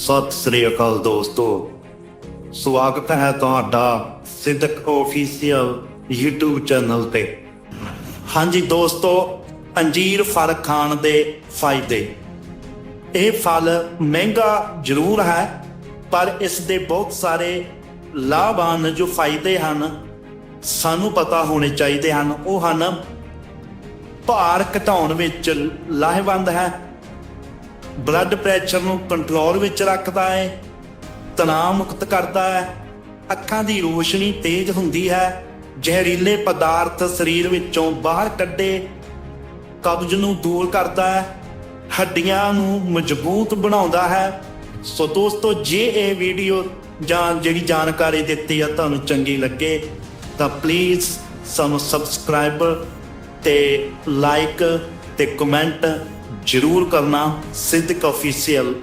ਸਤਿ ਸ੍ਰੀ ਅਕਾਲ ਦੋਸਤੋ। ਸਵਾਗਤ ਹੈ ਤੁਹਾਡਾ ਸਿੱਧਕ ਆਫੀਸ਼ੀਅਲ YouTube ਚੈਨਲ ਤੇ। ਹਾਂਜੀ ਦੋਸਤੋ, ਅੰਜੀਰ ਫਲ ਖਾਣ ਦੇ ਫਾਇਦੇ। ਇਹ ਫਲ ਮਹਿੰਗਾ ਜ਼ਰੂਰ ਹੈ, ਪਰ ਇਸ ਦੇ ਬਹੁਤ ਸਾਰੇ ਲਾਭ ਜੋ ਫਾਇਦੇ ਹਨ, ਸਾਨੂੰ ਪਤਾ ਹੋਣੇ ਚਾਹੀਦੇ ਹਨ। ਉਹ ਹਨ ਭਾਰ ਘਟਾਉਣ ਵਿੱਚ ਲਾਹੇਵੰਦ ਹੈ ਬਲੱਡ ਪ੍ਰੈਸ਼ਰ ਨੂੰ ਕੰਟਰੋਲ ਵਿੱਚ ਰੱਖਦਾ ਹੈ, ਤਣਾਅ ਮੁਕਤ ਕਰਦਾ ਹੈ, ਅੱਖਾਂ ਦੀ ਰੋਸ਼ਨੀ ਤੇਜ਼ ਹੁੰਦੀ ਹੈ, ਜ਼ਹਿਰੀਲੇ ਪਦਾਰਥ ਸਰੀਰ ਵਿੱਚੋਂ ਬਾਹਰ ਕੱਢੇ ਕਬਜ਼ ਨੂੰ ਦੂਰ ਕਰਦਾ ਹੈ, ਹੱਡੀਆਂ ਨੂੰ ਮਜ਼ਬੂਤ ਬਣਾਉਂਦਾ ਹੈ। ਸੋ ਦੋਸਤੋ, ਜੇ ਇਹ ਵੀਡੀਓ ਜਾਂ ਜਿਹੜੀ ਜਾਣਕਾਰੀ ਦਿੱਤੀ ਆ ਤੁਹਾਨੂੰ ਚੰਗੀ ਲੱਗੇ, ਤਾਂ ਪਲੀਜ਼ ਸਾਨੂੰ ਸਬਸਕ੍ਰਾਈਬ ਤੇ ਲਾਈਕ ਤੇ ਕਮੈਂਟ ਜ਼ਰੂਰ ਕਰਨਾ ਸਿੱਧਕ ਅਫੀਸ਼ੀਅਲ